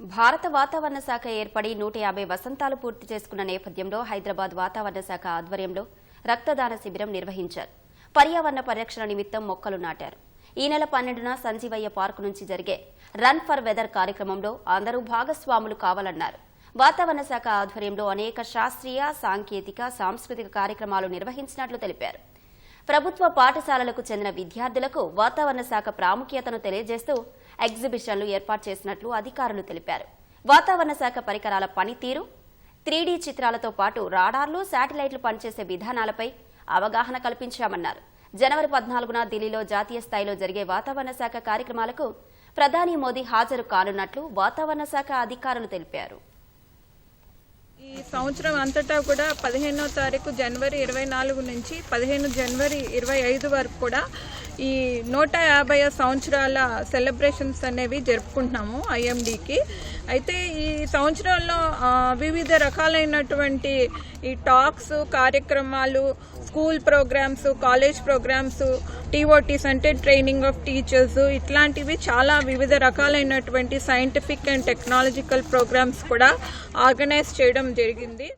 భారత వాతావరణ శాఖ ఏర్పడి నూట యాభై వసంతాలు పూర్తి చేసుకున్న నేపథ్యంలో హైదరాబాద్ వాతావరణ శాఖ ఆధ్వర్యంలో రక్తదాన శిబిరం నిర్వహించారు. పర్యావరణ పరిరక్షణ నిమిత్తం మొక్కలు నాటారు. ఈ నెల పన్నెండున సంజీవయ్య పార్కు నుంచి జరిగే రన్ ఫర్ వెదర్ కార్యక్రమంలో అందరూ భాగస్వాములు కావాలన్నారు. వాతావరణ శాఖ ఆధ్వర్యంలో అనేక శాస్త్రీయ సాంకేతిక సాంస్కృతిక కార్యక్రమాలు నిర్వహించినట్లు తెలిపారు. ప్రభుత్వ పాఠశాలలకు చెందిన విద్యార్థులకు వాతావరణ శాఖ ప్రాముఖ్యతను తెలియజేస్తూ ఎగ్జిబిషన్లు ఏర్పాటు చేసినట్లు అధికారులు తెలిపారు. వాతావరణ శాఖ పరికరాల పనితీరు త్రీడీ చిత్రాలతో పాటు రాడార్లు శాటిలైట్లు పనిచేసే విధానాలపై అవగాహన కల్పించామన్నారు. జనవరి పద్నాలుగున ఢిల్లీలో జాతీయ స్థాయిలో జరిగే వాతావరణ శాఖ కార్యక్రమాలకు ప్రధాని మోదీ హాజరు కానున్నట్లు వాతావరణ శాఖ అధికారులు తెలిపారు. సంవత్సరం అంతటా కూడా పదిహేనో తారీఖు జనవరి ఇరవై నాలుగు నుంచి పదిహేను జనవరి ఇరవై ఐదు వరకు కూడా ఈ నూట యాభై సంవత్సరాల సెలబ్రేషన్స్ అనేవి జరుపుకుంటున్నాము ఐఎండికి. అయితే ఈ సంవత్సరంలో వివిధ రకాలైనటువంటి ఈ టాక్స్ కార్యక్రమాలు school programmes college programmes TOTs అంటే ట్రైనింగ్ ఆఫ్ టీచర్స్ ఇట్లాంటివి చాలా వివిధ రకాలైనటువంటి సైంటిఫిక్ అండ్ టెక్నాలజికల్ ప్రోగ్రామ్స్ కూడా ఆర్గనైజ్ చేయడం జరిగింది.